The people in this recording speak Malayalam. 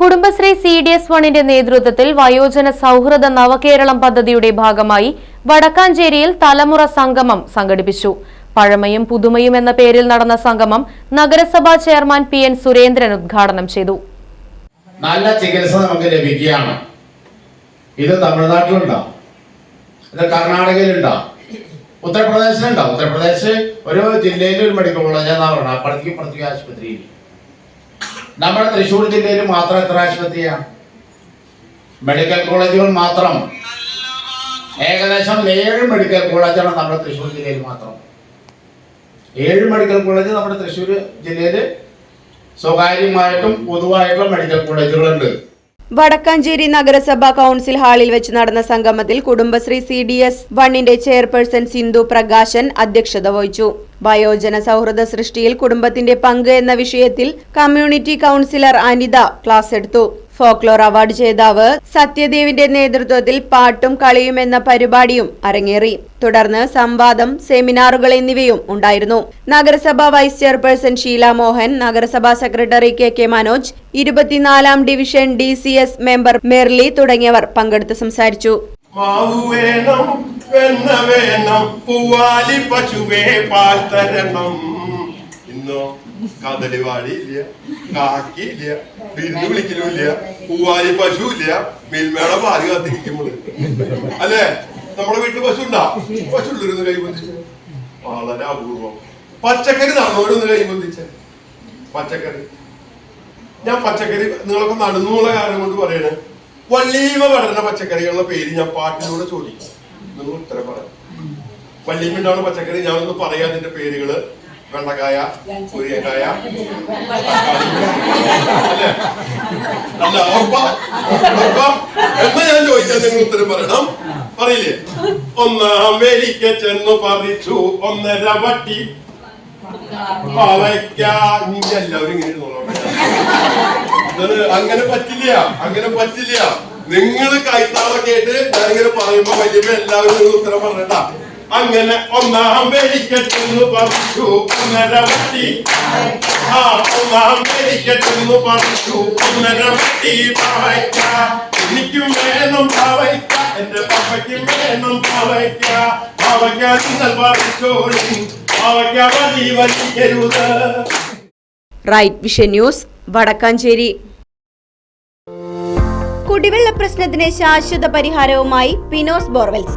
Kudumbashree C D S വണ്ണിന്റെ നേതൃത്വത്തിൽ വയോജന സൗഹൃദ നവകേരളം പദ്ധതിയുടെ ഭാഗമായി വടക്കാഞ്ചേരിയിൽ തലമുറ സംഗമം സംഘടിപ്പിച്ചു. പഴമയും പുതുമയും എന്ന പേരിൽ നടന്ന സംഗമം നഗരസഭാ ചെയർമാൻ പി എൻ സുരേന്ദ്രൻ ഉദ്ഘാടനം ചെയ്തു. നല്ല ചികിത്സ നമുക്ക് ലഭിക്കുകയാണ്. ഇത് തമിഴ്നാട്ടിലുണ്ടോ? ഇത് കർണാടകയിലുണ്ടോ? ഉത്തർപ്രദേശിലുണ്ടോ? ഉത്തർപ്രദേശ് ഒരു ജില്ലയിലെ ഒരു മെഡിക്കൽ കോളേജ് എന്നാ പറയുന്നത് അപ്പുറത്തേക്ക് ആശുപത്രിയിൽ. നമ്മുടെ തൃശ്ശൂർ ജില്ലയിൽ മാത്രം എത്ര ആശുപത്രിയാണ് മെഡിക്കൽ കോളേജുകൾ മാത്രം? ഏകദേശം ഏഴ് മെഡിക്കൽ കോളേജാണ് നമ്മുടെ തൃശ്ശൂർ ജില്ലയിൽ മാത്രം. ഏഴ് മെഡിക്കൽ കോളേജ് നമ്മുടെ തൃശ്ശൂർ ജില്ലയിൽ സ്വകാര്യമായിട്ടും പൊതുവായിട്ടുള്ള മെഡിക്കൽ കോളേജുകളുണ്ട് വടക്കാഞ്ചേരി നഗരസഭാ കൌൺസിൽ ഹാളിൽ വെച്ച് നടന്ന സംഗമത്തിൽ കുടുംബശ്രീ സി ഡി എസ് വണ്ണിന്റെ ചെയർപേഴ്സൺ സിന്ധു പ്രകാശൻ അധ്യക്ഷത വഹിച്ചു. വയോജന സൗഹൃദ സൃഷ്ടിയിൽ കുടുംബത്തിന്റെ പങ്ക് എന്ന വിഷയത്തിൽ കമ്മ്യൂണിറ്റി കൌൺസിലർ അനിത ക്ലാസ് എടുത്തു. ഫോക്ലോർ അവാർഡ് ജേതാവ് സത്യദേവിന്റെ നേതൃത്വത്തിൽ പാട്ടും കളിയും എന്ന പരിപാടിയും അരങ്ങേറി. തുടർന്ന് സംവാദം സെമിനാറുകൾ എന്നിവയും ഉണ്ടായിരുന്നു. നഗരസഭാ വൈസ് ചെയർപേഴ്സൺ ഷീല മോഹൻ നഗരസഭാ സെക്രട്ടറി കെ കെ മനോജ് ഇരുപത്തിനാലാം division D C S member Merly തുടങ്ങിയവർ പങ്കെടുത്ത് സംസാരിച്ചു. മാവു വേണം വേണം പൂവാലി പശുവേ ഇന്നോ കദളി വാടിയില്ല കാക്കിയില്ല വിരുന്ന് വിളിക്കലുമില്ല പൂവാലി പശു ഇല്ല മിൽമയുടെ പാൽ കാത്തിരിക്കുമ്പോൾ അല്ലേ? നമ്മുടെ വീട്ടിൽ പശു ഉണ്ടാ പശു ഉള്ളൊരു കൈ ബന്ധിച്ച് വളരെ അപൂർവം. പച്ചക്കറി നടന്നവരൊന്ന് കൈ ബന്ധിച്ച് പച്ചക്കറി. ഞാൻ പച്ചക്കറി നിങ്ങളൊക്കെ നടന്നുള്ള കാര്യം കൊണ്ട് പറയണേ. വള്ളീമ വളരുന്ന പച്ചക്കറികളുടെ പേര് ഞാൻ പാട്ടിലൂടെ ചോദിക്കും. നിങ്ങൾ ഉത്തരം പറയാം വള്ളീമ ഉണ്ടാവുന്ന പച്ചക്കറി ഞാൻ ഒന്ന് പറയാം അതിന്റെ പേരുകൾ. വെണ്ടക്കായ സൂര്യക്കായ അല്ലേ ഉറപ്പാ? ഉറപ്പാ? എന്ന് ഞാൻ ചോദിച്ചാൽ നിങ്ങൾ ഉത്തരം പറയണം? പറയില്ലേ? ഒന്നാം വേലിക്ക ചെന്ന് പറിച്ചു ഒന്നര വട്ടി. എല്ലാവരും ഇങ്ങനെ അങ്ങനെ പറ്റില്ല അങ്ങനെ പറ്റില്ല. നിങ്ങൾ കൈത്താളൊക്കെ ആയിട്ട് ഞാനിങ്ങനെ പറയുമ്പോ വലിയ എല്ലാവരും ഉത്തരം പറഞ്ഞണ്ട അങ്ങനെ ഒന്നാം വേലിക്കെട്ടെന്ന് പറിച്ചു. ഒന്നര വട്ടി ആ ഒന്നാം വേലിക്കെട്ടെന്ന് പറിച്ചു. ഒന്നര വട്ടി പാവയ്ക്ക എനിക്കും വേണം പാവയ്ക്ക എന്റെ പപ്പയ്ക്കും വേണം പാവയ്ക്ക പാവയ്ക്ക നിങ്ങൾ പറിച്ചോളി. പാവയ്ക്ക വലി വലിക്കരുത് റൈറ്റ് വിഷൻ ന്യൂസ് വടക്കാഞ്ചേരി. കുടിവെള്ള പ്രശ്നത്തിന് ശാശ്വത പരിഹാരവുമായി പിനോസ് ബോർവെൽസ്.